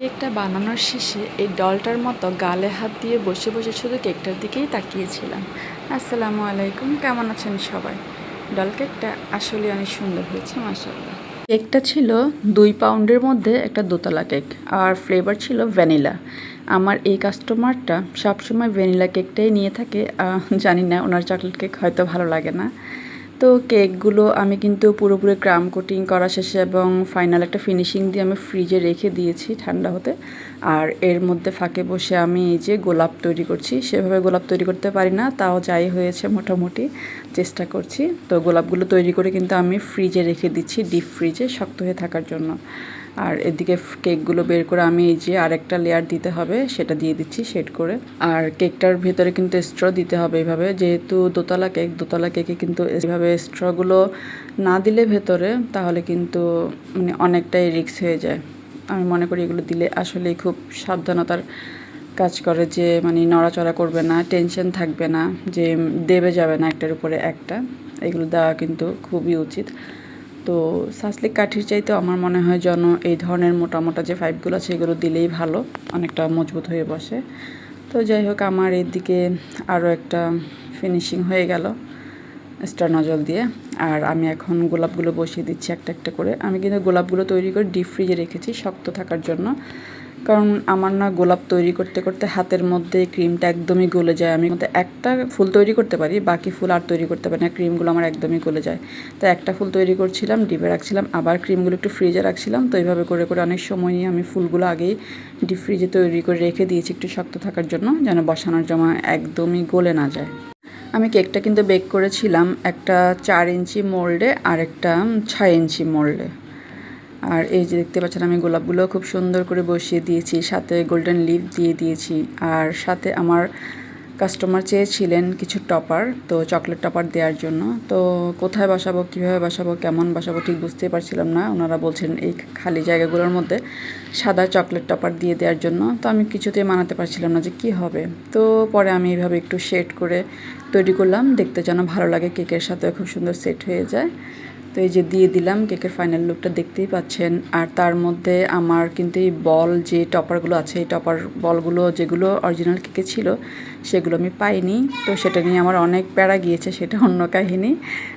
কেকটা বানানোর শেষে এই ডলটার মতো গালে হাত দিয়ে বসে বসে শুধু কেকটার দিকেই তাকিয়েছিলাম। আসসালামু আলাইকুম, কেমন আছেন সবাই? ডল কেকটা আসলে অনেক সুন্দর হয়েছে মাসাল্লাহ কেকটা ছিল দুই পাউন্ডের মধ্যে একটা দোতলা কেক, আর ফ্লেভার ছিল ভ্যানিলা। আমার এই কাস্টমারটা সবসময় ভ্যানিলা কেকটাই নিয়ে থাকে জানি না, ওনার চকলেট কেক হয়তো ভালো লাগে না। তো কেকগুলো আমি কিন্তু পুরোপুরি ক্রাম কোটিং করা শেষে এবং ফাইনাল একটা ফিনিশিং দিয়ে আমি ফ্রিজে রেখে দিয়েছি ঠান্ডা হতে। আর এর মধ্যে ফাঁকে বসে আমি এই যে গোলাপ তৈরি করছি, সেভাবে গোলাপ তৈরি করতে পারি না, তাও যাই হয়েছে মোটামুটি চেষ্টা করছি। তো গোলাপগুলো তৈরি করে কিন্তু আমি ফ্রিজে রেখে দিচ্ছি ডিপ ফ্রিজে শক্ত হয়ে থাকার জন্য। আর এদিকে কেকগুলো বের করে আমি এই যে আরেকটা লেয়ার দিতে হবে, সেটা দিয়ে দিচ্ছি শেড করে। আর কেকটার ভেতরে কিন্তু স্ট্র দিতে হবে এইভাবে যেহেতু দোতলা কেক, দোতলা কেকে কিন্তু এইভাবে স্ট্রগুলো না দিলে ভেতরে, তাহলে কিন্তু মানে অনেকটাই রিস্ক হয়ে যায়। আমি মনে করি এগুলো দিলে আসলেই খুব সাবধানতার কাজ করে যে মানে নড়াচড়া করবে না টেনশন থাকবে না, যে দেবে যাবে না একটার উপরে একটা। এগুলো দেওয়া কিন্তু খুবই উচিত। তো সাসলিক কাঠির চাইতে আমার মনে হয় যেন এই ধরনের মোটা মোটা যে পাইপগুলো আছে, এগুলো দিলেই ভালো, অনেকটা মজবুত হয়ে বসে। তো যাই হোক, আমার এদিকে আরও একটা ফিনিশিং হয়ে গেল স্টার নজল দিয়ে। আর আমি এখন গোলাপগুলো বসিয়ে দিচ্ছি একটা একটা করে। আমি কিন্তু গোলাপগুলো তৈরি করে ডিপ ফ্রিজে রেখেছি, শক্ত থাকার জন্য। কারণ আমার না গোলাপ তৈরি করতে করতে হাতের মধ্যে ক্রিমটা একদমই গলে যায়। আমি একটা ফুল তৈরি করতে পারি, বাকি ফুল আর তৈরি করতে পারি না, ক্রিমগুলো আমার একদমই গলে যায়। তো একটা ফুল তৈরি করছিলাম, ডিপে রাখছিলাম, আবার ক্রিমগুলো একটু ফ্রিজে রাখছিলাম। তো এইভাবে করে করে অনেক সময় নিয়ে আমি ফুলগুলো আগেই ডিপ ফ্রিজে তৈরি করে রেখে দিয়েছি একটু শক্ত থাকার জন্য, যেন বসানোর জমা একদমই গলে না যায়। আমি কেকটা কিন্তু বেক করেছিলাম একটা চার ইঞ্চি মোল্ডে আর একটা ছয় ইঞ্চি মোল্ডে। আর এই যে দেখতে পাচ্ছেন, আমি গোলাপগুলো খুব সুন্দর করে বসিয়ে দিয়েছি। সাথে গোল্ডেন লিভ দিয়ে দিয়েছি। আর সাথে আমার কাস্টমার চেয়েছিলেন কিছু টপার তো চকলেট টপার দেওয়ার জন্য। তো কোথায় বসাবো, কীভাবে বসাবো, কেমন বসাবো ঠিক বুঝতেই পারছিলাম না। ওনারা বলছেন এই খালি জায়গাগুলোর মধ্যে সাদা চকলেট টপার দিয়ে দেওয়ার জন্য। তো আমি কিছুতেই মানাতে পারছিলাম না যে কি হবে। তো পরে আমি এইভাবে একটু শেড করে তৈরি করলাম। দেখতে যেন ভালো লাগে কেকের সাথে খুব সুন্দর সেট হয়ে যায়। তো এই যে দিয়ে দিলাম কেকের ফাইনাল লুকটা দেখতেই পাচ্ছেন। আর তার মধ্যে আমার কিন্তু এই বল যে টপারগুলো আছে, এই টপার বলগুলো যেগুলো অরিজিনাল কেকে ছিল সেগুলো আমি পাইনি। তো সেটা নিয়ে আমার অনেক প্যারা গিয়েছে, সেটা অন্য কাহিনী।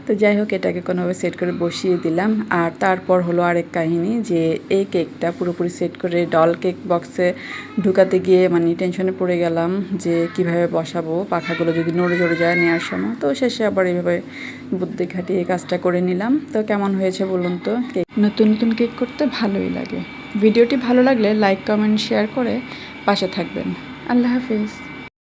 তো যাই হোক, এটাকে কোনোভাবে সেট করে বসিয়ে দিলাম। আর তারপর হলো আরেক কাহিনী যে এই কেকটা পুরোপুরি সেট করে ডল কেক বক্সে ঢুকাতে গিয়ে মানে টেনশনে পড়ে গেলাম যে কীভাবে বসাবো, পাখাগুলো যদি নড়ে চড়ে যায় নেওয়ার সময়। তো শেষে আবার এইভাবে বুদ্ধি খাটিয়ে কাজটা করে নিলাম। তো কেমন হয়েছে বলুন তো? কেক নতুন নতুন কেক করতে ভালোই লাগে। ভিডিওটি ভালো লাগলে লাইক কমেন্ট শেয়ার করে পাশে থাকবেন। আল্লাহ হাফিজ।